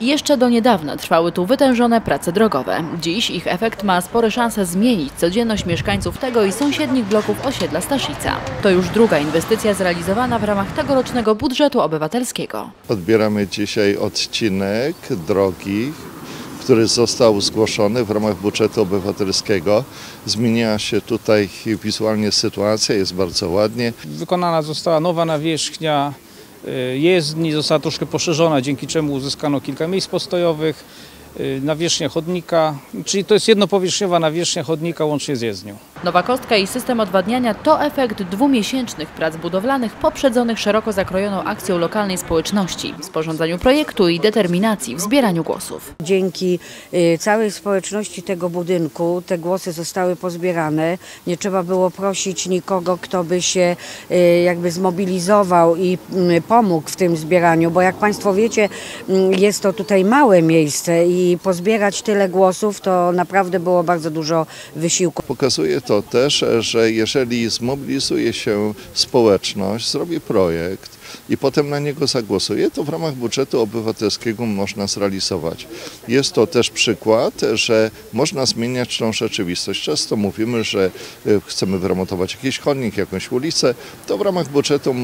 Jeszcze do niedawna trwały tu wytężone prace drogowe. Dziś ich efekt ma spore szanse zmienić codzienność mieszkańców tego i sąsiednich bloków osiedla Staszica. To już druga inwestycja zrealizowana w ramach tegorocznego budżetu obywatelskiego. Odbieramy dzisiaj odcinek drogi, który został zgłoszony w ramach budżetu obywatelskiego. Zmieniła się tutaj wizualnie sytuacja, jest bardzo ładnie. Wykonana została nowa nawierzchnia jezdni, została troszkę poszerzona, dzięki czemu uzyskano kilka miejsc postojowych, y, nawierzchnia chodnika, czyli to jest jednopowierzchniowa nawierzchnia chodnika łącznie z jezdnią. Nowa kostka i system odwadniania to efekt dwumiesięcznych prac budowlanych poprzedzonych szeroko zakrojoną akcją lokalnej społeczności, sporządzaniu projektu i determinacji w zbieraniu głosów. Dzięki y, całej społeczności tego budynku te głosy zostały pozbierane. Nie trzeba było prosić nikogo, kto by się y, jakby zmobilizował i pomógł w tym zbieraniu, bo jak Państwo wiecie, jest to tutaj małe miejsce i pozbierać tyle głosów to naprawdę było bardzo dużo wysiłku. Pokazuje to też, że jeżeli zmobilizuje się społeczność, zrobi projekt i potem na niego zagłosuje, to w ramach budżetu obywatelskiego można zrealizować. Jest to też przykład, że można zmieniać tą rzeczywistość. Często mówimy, że y, chcemy wyremontować jakiś chodnik, jakąś ulicę, to w ramach budżetu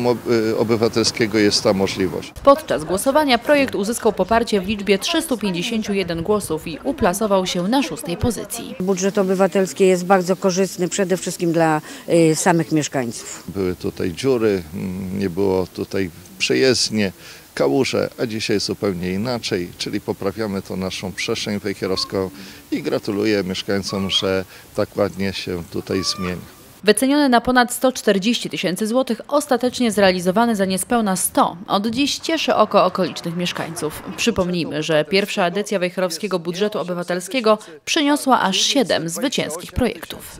y, obywatelskiego jest ta możliwość. Podczas głosowania projekt uzyskał poparcie w liczbie 351 głosów i uplasował się na szóstej pozycji. Budżet obywatelski jest bardzo korzystny przede wszystkim dla y, samych mieszkańców. Były tutaj dziury, mm, nie było tutaj przejezdnie, kałuże, a dzisiaj zupełnie inaczej, czyli poprawiamy to naszą przestrzeń wejherowską i gratuluję mieszkańcom, że tak ładnie się tutaj zmienia. Wyceniony na ponad 140 tysięcy złotych, ostatecznie zrealizowany za niespełna 100, od dziś cieszy oko okolicznych mieszkańców. Przypomnijmy, że pierwsza edycja wejherowskiego budżetu obywatelskiego przyniosła aż 7 zwycięskich projektów.